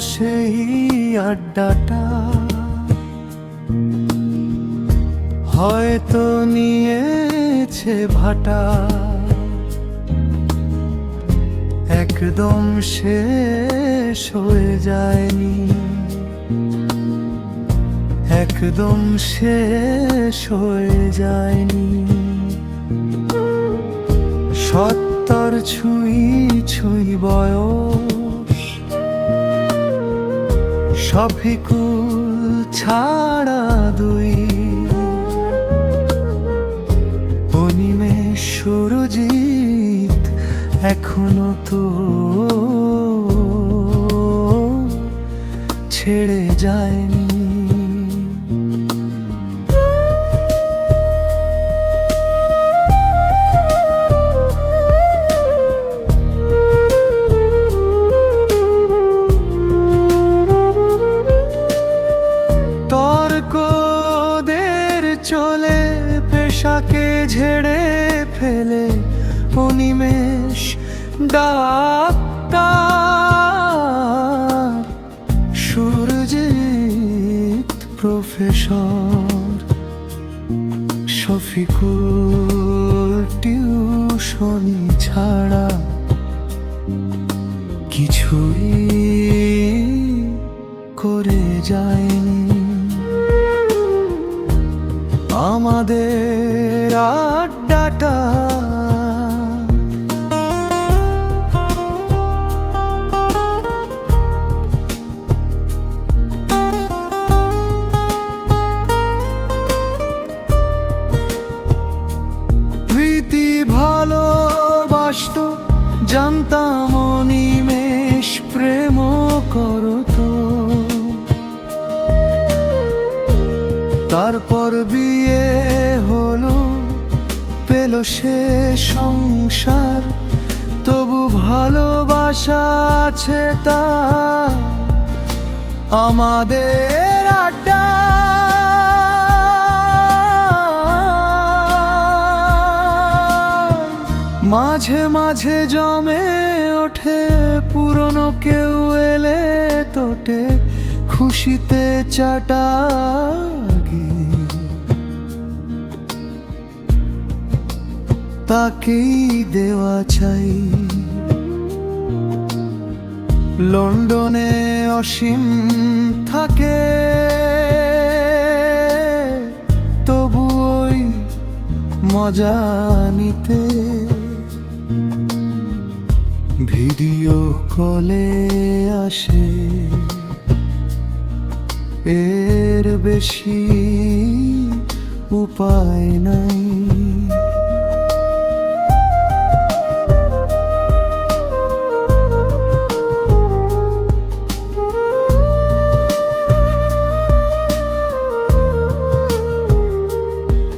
সেই আড্ডাটা। হয়তো নিয়েছে ভাটা। একদম শেষ হয়ে যায়নি। একদম শেষ হয়ে যায়নি। সত্তর ছুঁই ছুঁই বয়স। সফিকুল ছাড়া দুই। অনিমে সুরজিৎ এখনও তো ছেড়ে যায়নি। চলে পেশাকে ঝেড়ে ফেলে অনিমেষ ডাক্তার সুরজিৎ প্রফেসর শফিকুল টিউশনি ছাড়া কিছুই করে যায়নি। আমাদের আড্ডাটা। প্রীতি ভালোবাসত জানতাম তারপর বিয়ে হলো, পেল সে সংসার। তবু ভালোবাসা আছে তা আমাদের আড্ডা। মাঝে মাঝে জমে ওঠে, পুরনো কেউ এলে তোটে, খুশিতে চাটাগে তাকেই দেওয়া চাই। লন্ডনে অসীম থাকে, তবু ওই মজা নিতে। ভিডিও কলে আসে, এর বেশি উপায় নাই।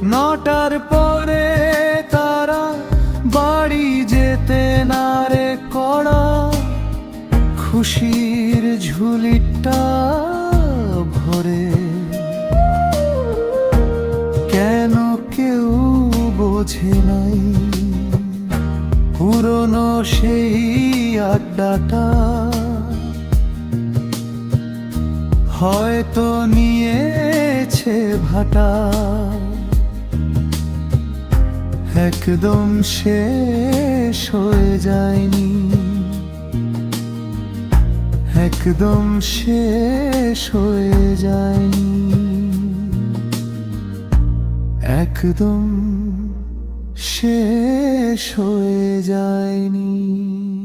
নটার পরে তারা বাড়ি যেতে না রে কড়া। খুশির ঝুলিটা ভরে। কেন কেউ বোঝে নাই পুরনো সেই আড্ডাটা। হয়তো নিয়েছে ভাটা। একদম শেষ হয়ে যায়নি। একদম শেষ হয়ে যায়নি। একদম শেষ হয়ে যায়নি।